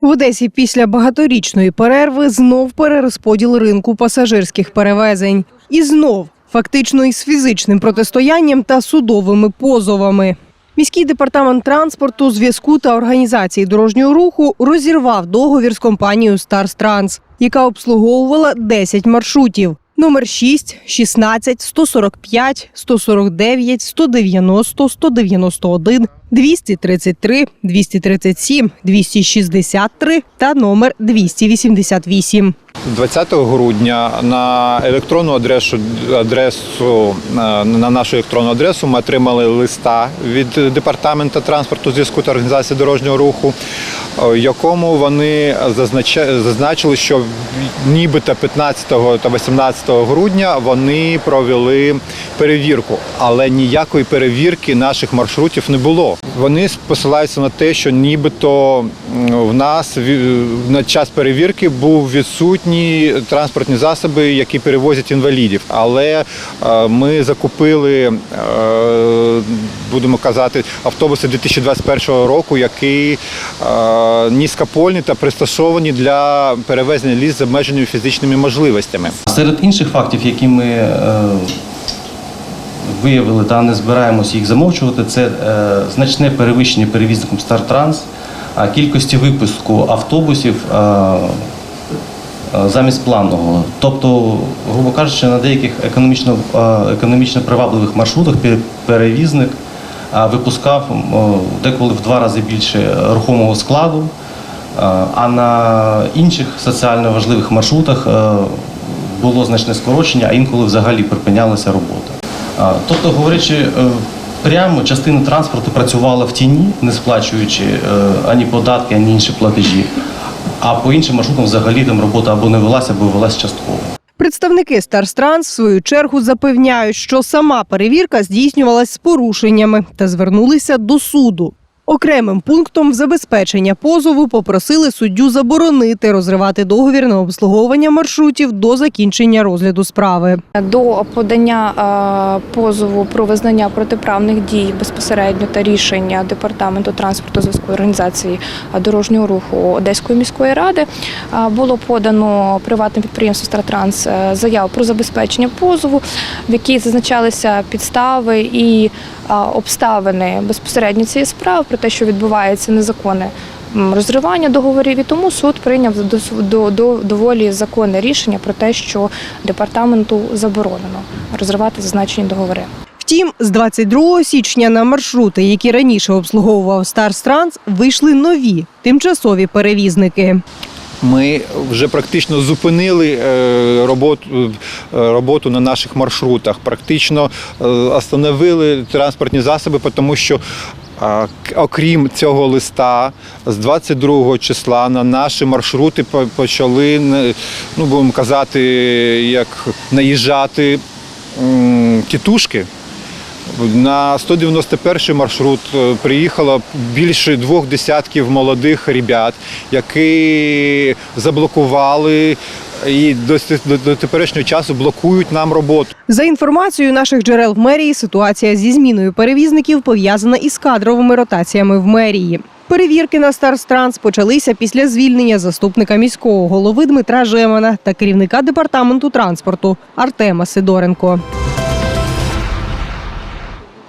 В Одесі після багаторічної перерви знов перерозподіл ринку пасажирських перевезень. І знов фактично із фізичним протистоянням та судовими позовами. Міський департамент транспорту, зв'язку та організації дорожнього руху розірвав договір з компанією Старс Транс, яка обслуговувала 10 маршрутів. Номер 6, 16, 145, 149, 190, 191, 233, 237, 263 та номер 288. 20 грудня на електронну адресу, адресу е, на нашу електронну адресу ми отримали листа від департаменту транспорту, зв'язку та організації дорожнього руху, е, в якому вони зазначили, що нібито 15 та 18 грудня вони провели перевірку, але ніякої перевірки наших маршрутів не було. Вони посилаються на те, що нібито в нас на час перевірки був відсутні транспортні засоби, які перевозять інвалідів. Але е, ми закупили, е, будемо казати, автобуси 2021 року, які е, низькопольні та пристосовані для перевезення ліс з обмеженими фізичними можливостями. Серед інших фактів, які ми виявили та не збираємося їх замовчувати, це е, значне перевищення перевізником Стартранс кількості випуску автобусів е, е, замість планового. Тобто, грубо кажучи, на деяких економічно, економічно привабливих маршрутах перевізник випускав деколи в два рази більше рухомого складу. А на інших соціально важливих маршрутах було значне скорочення, а інколи взагалі припинялася робота. Тобто, говорячи е, прямо, частина транспорту працювала в тіні, не сплачуючи е, ані податки, ані інші платежі. А по іншим маршрутам взагалі там робота або не велася, або велася частково. Представники Старстранс в свою чергу запевняють, що сама перевірка здійснювалась з порушеннями та звернулися до суду. Окремим пунктом забезпечення позову попросили суддю заборонити розривати договір на обслуговування маршрутів до закінчення розгляду справи. До подання е, позову про визнання протиправних дій безпосередньо та рішення департаменту транспорту зв'язку організації дорожнього руху Одеської міської ради е, було подано приватним підприємством «Стратранс» е, заяву про забезпечення позову, в якій зазначалися підстави і обставини безпосередньо цієї справи про те, що відбувається незаконне розривання договорів. І тому суд прийняв до, до, до, доволі законне рішення про те, що департаменту заборонено розривати зазначені договори. Втім, з 22 січня на маршрути, які раніше обслуговував Старс Транс, вийшли нові тимчасові перевізники. Ми вже практично зупинили е, роботу, е, роботу на наших маршрутах. Практично е, остановили транспортні засоби, тому що. Окрім цього листа, з 22 числа на наші маршрути по- почали, ну будемо казати, як наїжджати тітушки. На 191 маршрут е, приїхало більше двох десятків молодих ребят, які заблокували і до, до, до теперішнього часу блокують нам роботу. За інформацією наших джерел в мерії, ситуація зі зміною перевізників пов'язана із кадровими ротаціями в мерії. Перевірки на Старс Транс почалися після звільнення заступника міського голови Дмитра Жемана та керівника департаменту транспорту Артема Сидоренко.